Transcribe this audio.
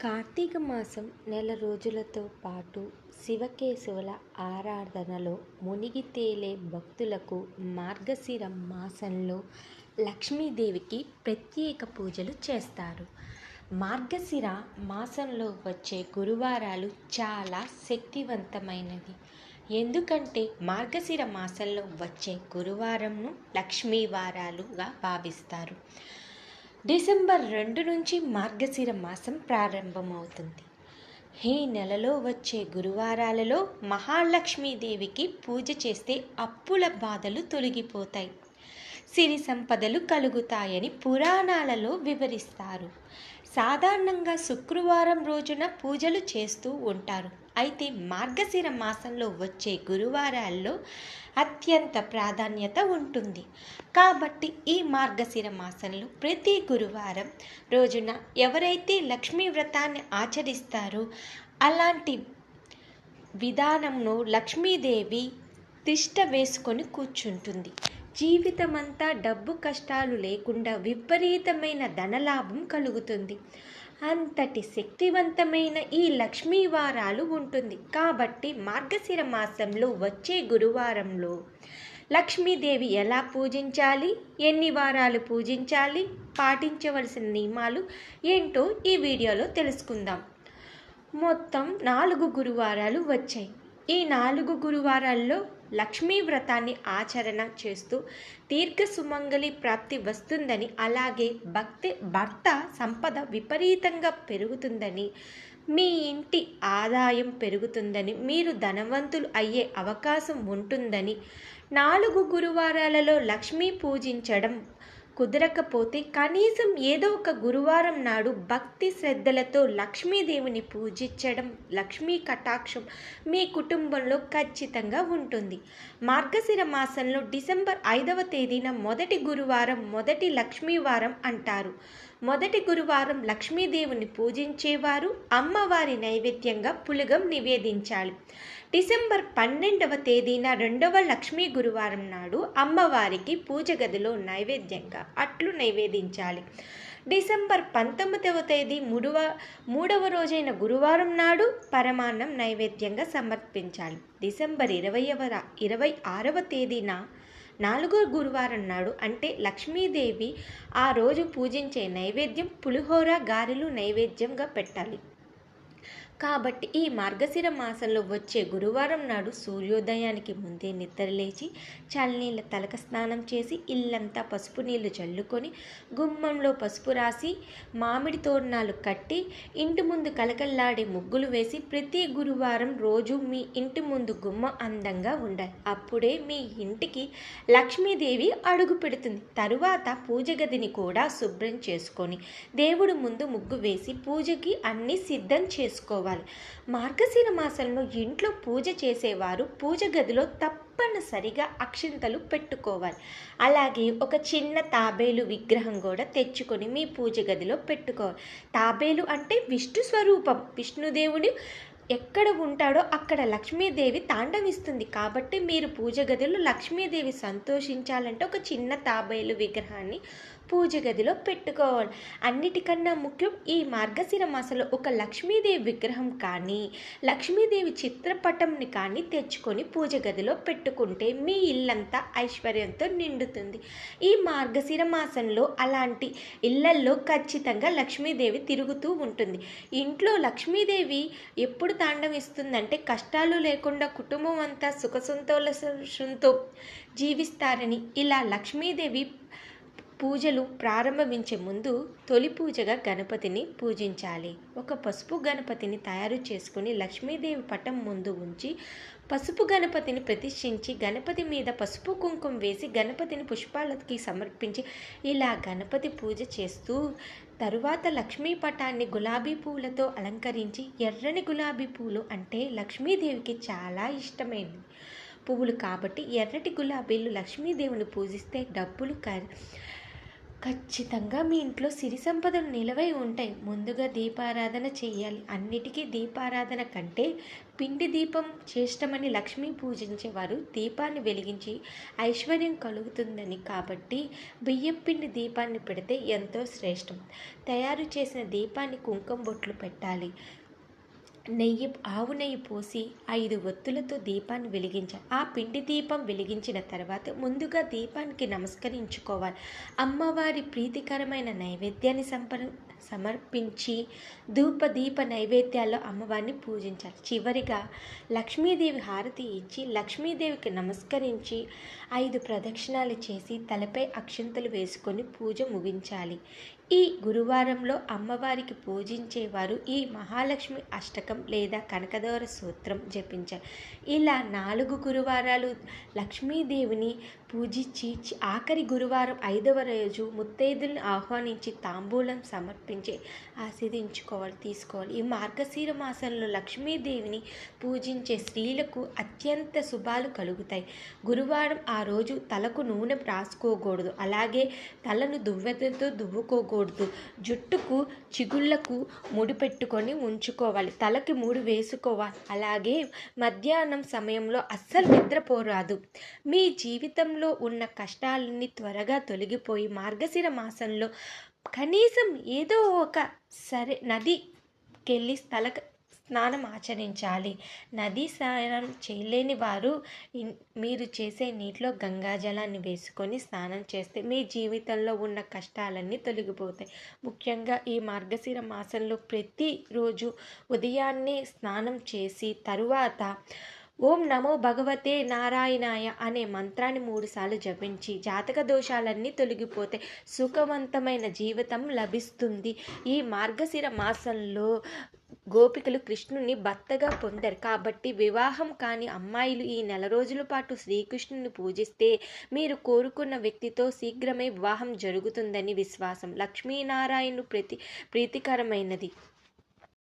కార్తీక మాసం నెల రోజులతో పాటు శివకేశవుల ఆరాధనలో మునిగి తేలే భక్తులకు మార్గశిర మాసంలో లక్ష్మీదేవికి ప్రత్యేక పూజలు చేస్తారు. మార్గశిర మాసంలో వచ్చే గురువారాలు చాలా శక్తివంతమైనవి. ఎందుకంటే మార్గశిర మాసంలో వచ్చే గురువారంను లక్ష్మీ వారాలుగా భావిస్తారు. డిసెంబర్ రెండు నుంచి మార్గశిర మాసం ప్రారంభమవుతుంది. ఈ నెలలో వచ్చే గురువారాలలో మహాలక్ష్మీదేవికి పూజ చేస్తే అప్పుల బాధలు తొలగిపోతాయి. సిరి సంపదలు కలుగుతాయని పురాణాలలో వివరిస్తారు. సాధారణంగా శుక్రవారం రోజున పూజలు చేస్తూ ఉంటారు. అయితే మార్గశిర మాసంలో వచ్చే గురువారాల్లో అత్యంత ప్రాధాన్యత ఉంటుంది. కాబట్టి ఈ మార్గశిర మాసంలో ప్రతి గురువారం రోజున ఎవరైతే లక్ష్మీ వ్రతాన్ని ఆచరిస్తారో అలాంటి విధానంలో లక్ష్మీదేవి తిష్ట వేసుకొని కూర్చుంటుంది. జీవితమంతా డబ్బు కష్టాలు లేకుండా విపరీతమైన ధనలాభం కలుగుతుంది. అంతటి శక్తివంతమైన ఈ లక్ష్మీ వారాలు ఉంటుంది. కాబట్టి మార్గశిర మాసంలో వచ్చే గురువారంలో లక్ష్మీదేవి ఎలా పూజించాలి? ఎన్ని వారాలు పూజించాలి? పాటించవలసిన నియమాలు ఏంటో ఈ వీడియోలో తెలుసుకుందాం. మొత్తం నాలుగు గురువారాలు వచ్చాయి. ఈ నాలుగు గురువారాల్లో లక్ష్మీ వ్రతాన్ని ఆచరణ చేస్తూ దీర్ఘ సుమంగళి ప్రాప్తి వస్తుందని అలాగే భక్తి భర్త సంపద విపరీతంగా పెరుగుతుందని మీ ఇంటి ఆదాయం పెరుగుతుందని మీరు ధనవంతులు అయ్యే అవకాశం ఉంటుందని నాలుగు గురువారాలలో లక్ష్మీ పూజించడం కుదరకపోతే కనీసం ఏదో ఒక గురువారం నాడు భక్తి శ్రద్ధలతో లక్ష్మీదేవిని పూజించడం లక్ష్మీ కటాక్షం మీ కుటుంబంలో ఖచ్చితంగా ఉంటుంది. మార్గశిర మాసంలో డిసెంబర్ ఐదవ తేదీన మొదటి గురువారం మొదటి లక్ష్మీవారం అంటారు. మొదటి గురువారం లక్ష్మీదేవిని పూజించేవారు అమ్మవారి నైవేద్యంగా పులగం నివేదించాలి. డిసెంబర్ పన్నెండవ తేదీన రెండవ లక్ష్మీ గురువారం నాడు అమ్మవారికి పూజ గదిలో నైవేద్యంగా అట్లు నైవేదించాలి. డిసెంబర్ పంతొమ్మిదవ తేదీ మూడవ మూడవ రోజైన గురువారం నాడు పరమాన్నం నైవేద్యంగా సమర్పించాలి. డిసెంబర్ ఇరవైవ ఇరవై ఆరవ తేదీన నాలుగో గురువారం నాడు అంటే లక్ష్మీదేవి ఆ రోజు పూజించే నైవేద్యం పులిహోర గారెలు నైవేద్యంగా పెట్టాలి. కాబట్టి ఈ మార్గశిర మాసంలో వచ్చే గురువారం నాడు సూర్యోదయానికి ముందే నిద్రలేచి చల్లనీళ్ళ తలక స్నానం చేసి ఇల్లంతా పసుపు నీళ్ళు చల్లుకొని గుమ్మంలో పసుపు రాసి మామిడి తోరణాలు కట్టి ఇంటి ముందు కలకల్లాడే ముగ్గులు వేసి ప్రతి గురువారం రోజు మీ ఇంటి ముందు గుమ్మ అందంగా ఉండాలి. అప్పుడే మీ ఇంటికి లక్ష్మీదేవి అడుగు పెడుతుంది. తరువాత పూజ గదిని కూడా శుభ్రం చేసుకొని దేవుడు ముందు ముగ్గు వేసి పూజకి అన్ని సిద్ధం చేసుకోవాలి. చేసుకోవాలి. మార్గశిర మాసంలో ఇంట్లో పూజ చేసేవారు పూజ గదిలో తప్పనిసరిగా అక్షింతలు పెట్టుకోవాలి. అలాగే ఒక చిన్న తాబేలు విగ్రహం కూడా తెచ్చుకొని మీ పూజ గదిలో పెట్టుకోవాలి. తాబేలు అంటే విష్ణు స్వరూపం. విష్ణుదేవుని ఎక్కడ ఉంటాడో అక్కడ లక్ష్మీదేవి తాండవిస్తుంది. కాబట్టి మీరు పూజ గదిలో లక్ష్మీదేవి సంతోషించాలంటే ఒక చిన్న తాబేలు విగ్రహాన్ని పూజ గదిలో పెట్టుకోవాలి. అన్నిటికన్నా ముఖ్యం ఈ మార్గశిర మాసంలో ఒక లక్ష్మీదేవి విగ్రహం కానీ లక్ష్మీదేవి చిత్రపటంని కానీ తెచ్చుకొని పూజ గదిలో పెట్టుకుంటే మీ ఇల్లంతా ఐశ్వర్యంతో నిండుతుంది. ఈ మార్గశిర మాసంలో అలాంటి ఇళ్ళల్లో ఖచ్చితంగా లక్ష్మీదేవి తిరుగుతూ ఉంటుంది. ఇంట్లో లక్ష్మీదేవి ఎప్పుడు తాండవిస్తుందంటే కష్టాలు లేకుండా కుటుంబం అంతా సుఖ సంతోషంతో జీవిస్తారని ఇలా లక్ష్మీదేవి పూజలు ప్రారంభించే ముందు తొలి పూజగా గణపతిని పూజించాలి. ఒక పసుపు గణపతిని తయారు చేసుకుని లక్ష్మీదేవి పటం ముందు ఉంచి పసుపు గణపతిని ప్రతిష్ఠించి గణపతి మీద పసుపు కుంకుమ వేసి గణపతిని పుష్పాలకి సమర్పించి ఇలా గణపతి పూజ చేస్తూ తరువాత లక్ష్మీ పటాన్ని గులాబీ పూలతో అలంకరించి ఎర్రని గులాబీ పూలు అంటే లక్ష్మీదేవికి చాలా ఇష్టమైనది పువ్వులు కాబట్టి ఎర్రటి గులాబీలు లక్ష్మీదేవిని పూజిస్తే డబ్బులు ఖచ్చితంగా మీ ఇంట్లో సిరి సంపదలు నిలవై ఉంటాయి. ముందుగా దీపారాధన చేయాలి. అన్నిటికీ దీపారాధన కంటే పిండి దీపం చేష్టమని లక్ష్మీ పూజించేవారు దీపాన్ని వెలిగించి ఐశ్వర్యం కలుగుతుందని కాబట్టి బియ్యం పిండి దీపాన్ని పెడితే ఎంతో శ్రేష్టం. తయారు చేసిన దీపాన్ని కుంకుమ బొట్లు పెట్టాలి. నెయ్యి ఆవు నెయ్యి పోసి ఐదు ఒత్తులతో దీపాన్ని వెలిగించాలి ఆ పిండి దీపం వెలిగించిన తర్వాత ముందుగా దీపానికి నమస్కరించుకోవాలి. అమ్మవారి ప్రీతికరమైన నైవేద్యాన్ని సంప సమర్పించి ధూప దీప నైవేద్యాల్లో అమ్మవారిని పూజించాలి. చివరిగా లక్ష్మీదేవి హారతి ఇచ్చి లక్ష్మీదేవికి నమస్కరించి ఐదు ప్రదక్షిణాలు చేసి తలపై అక్షంతలు వేసుకొని పూజ ముగించాలి. ఈ గురువారంలో అమ్మవారికి పూజించేవారు ఈ మహాలక్ష్మి అష్టకం లేదా కనకదోర సూత్రం జపించారు ఇలా నాలుగు గురువారాలు లక్ష్మీదేవిని పూజించి ఆఖరి గురువారం ఐదవ రోజు ముత్తైదులను ఆహ్వానించి తాంబూలం సమర్పించి ఆశీర్దించుకోవాలి తీసుకోవాలి. ఈ మార్గశీర మాసంలో లక్ష్మీదేవిని పూజించే స్త్రీలకు అత్యంత శుభాలు కలుగుతాయి. గురువారం ఆ రోజు తలకు నూనె రాసుకోకూడదు. అలాగే తలను దువ్వెతో దువ్వుకోకూడదు. జుట్టుకు చిగుళ్ళకు ముడి పెట్టుకొని ఉంచుకోవాలి. తలకి ముడి వేసుకోవాలి. అలాగే మధ్యాహ్నం సమయంలో అస్సలు నిద్రపోరాదు. మీ జీవితంలో ఉన్న కష్టాలన్నీ త్వరగా తొలగిపోయి మార్గశిర మాసంలో కనీసం ఏదో ఒక సరే నదికెళ్ళి స్థల స్నానం ఆచరించాలి. నది స్నానం చేయలేని వారు మీరు చేసే నీటిలో గంగాజలాన్ని వేసుకొని స్నానం చేస్తే మీ జీవితంలో ఉన్న కష్టాలన్నీ తొలగిపోతాయి. ముఖ్యంగా ఈ మార్గశిర మాసంలో ప్రతిరోజు ఉదయాన్నే స్నానం చేసి తరువాత ఓం నమో భగవతే నారాయణాయ అనే మంత్రాన్ని మూడుసార్లు జపించి జాతక దోషాలన్నీ తొలగిపోతే సుఖవంతమైన జీవితం లభిస్తుంది. ఈ మార్గశిర మాసంలో గోపికలు కృష్ణుని భర్తగా పొందారు. కాబట్టి వివాహం కాని అమ్మాయిలు ఈ నెల రోజుల పాటు శ్రీకృష్ణుని పూజిస్తే మీరు కోరుకున్న వ్యక్తితో శీఘ్రమే వివాహం జరుగుతుందని విశ్వాసం. లక్ష్మీనారాయణు ప్రతి ప్రీతికరమైనది.